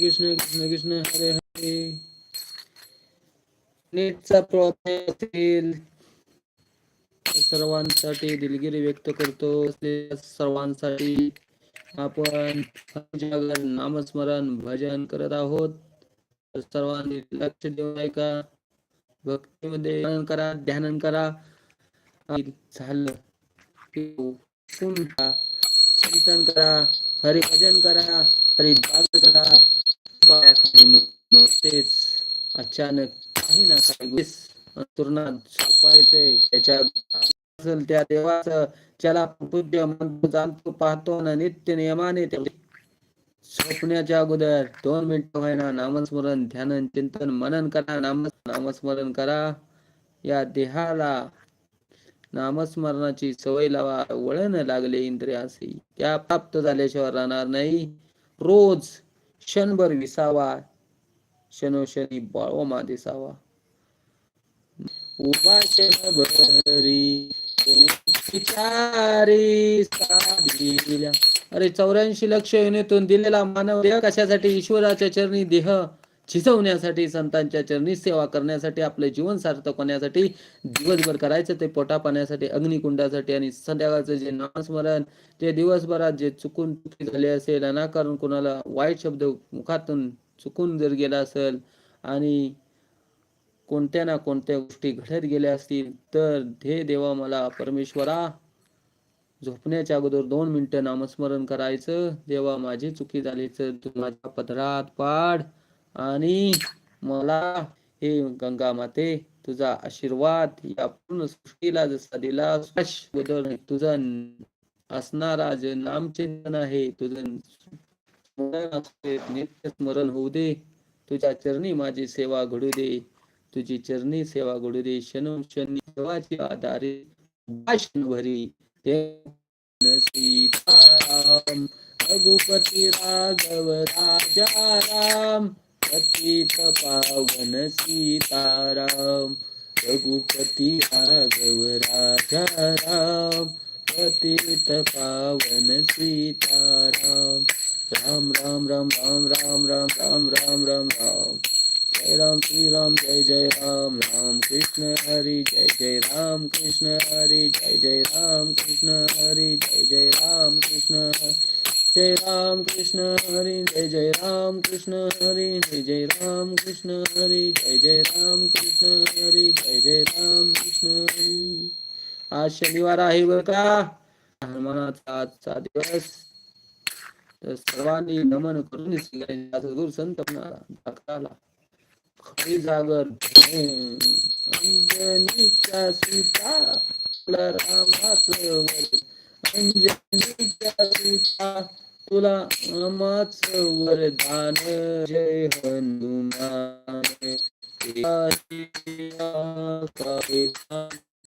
Krishna Krishna Krishna Hare Hare. नेटचा problem असेल सर्वांसाठी दिलगिरी व्यक्त करतो. सर्वांसाठी आपण जागर नामस्मरण भजन करत आहोत. सर्वांनी लक्ष देऊ ऐका. भक्तीमध्ये करा ध्यान करा. झालं की चिंतन करा हरी भजन करा हरी जागर करा. पायाखाली नुसतेच अचानक काही ना काही अंतुरणात झोपायचंय. त्याच्या असेल त्या देवाचं ज्याला पूज्य म्हणतो जाणतो पाहतो ना नित्य नियमाने ते झोपण्याच्या अगोदर दोन मिनिटं व्हायना नामस्मरण ध्यान चिंतन मनन करा नाम नामस्मरण करा. या देहाला नामस्मरणाची सवय लावा वळण लागले इंद्रियासी त्या प्राप्त झाल्याशिवाय राहणार नाही. रोज क्षणभर विसावा क्षणोक्षणी बाळोमा दिसावा. उभा क्षणभरी विचारी अरे चौऱ्याऐंशी लक्ष युनिटून दिलेला मानव देह कशासाठी? ईश्वराच्या चरणी देह. शिजवण्यासाठी संतांच्या चरणी सेवा करण्यासाठी आपले जीवन सार्थक होण्यासाठी दिवसभर करायचं ते पोटा पाण्यासाठी अग्निकुंडासाठी आणि संध्याकाळचं जे नामस्मरण ते दिवसभरात जे चुकून चुकी झाले असेल अनाकारण कोणाला वाईट शब्द मुखातून चुकून जर गेला असेल आणि कोणत्या ना कोणत्या गोष्टी घडत गेल्या असतील तर हे देवा मला परमेश्वरा झोपण्याच्या अगोदर दोन मिनिटं नामस्मरण करायचं. देवा माझी चुकी झालीच तू माझ्या पदरात पाड. आणि मला हे गंगा माते तुझा आशीर्वाद या पूर्ण सृष्टीला जसा दिला बदल तुझा असणारा जे नामचिंतन आहे तुझं स्मरण नित्य स्मरण होऊ दे. तुझ्या चरणी माझी सेवा घडू दे. तुझी चरणी सेवा घडू दे. क्षण क्षणी सेवाची आधारे भाषण भरी. ते सीताराम रघुपती राघव राजा राम. पतित पावन सीताराम रघुपती राघव राजा राम पतित पावन सीताराम. राम राम राम राम राम राम राम राम राम राम. जय राम श्री राम जय जय राम राम कृष्ण हरि जय जय राम कृष्ण हरि जय जय राम कृष्ण हरि जय जय राम कृष्ण. हरि जय राम कृष्ण हरि जय जय राम कृष्ण हरि जय जय राम कृष्ण हरी जय जय राम कृष्ण हरी जय जय राम कृष्ण हरी. आज शनिवार आहे बर का? हनुमानाचा आजचा दिवस. तर सर्वांनी नमन करून गुरु संत भक्ताला खरी जागर अंजनीचा सीता रामाच अंजनी तुला आमाच वरदान. जय हनुमान.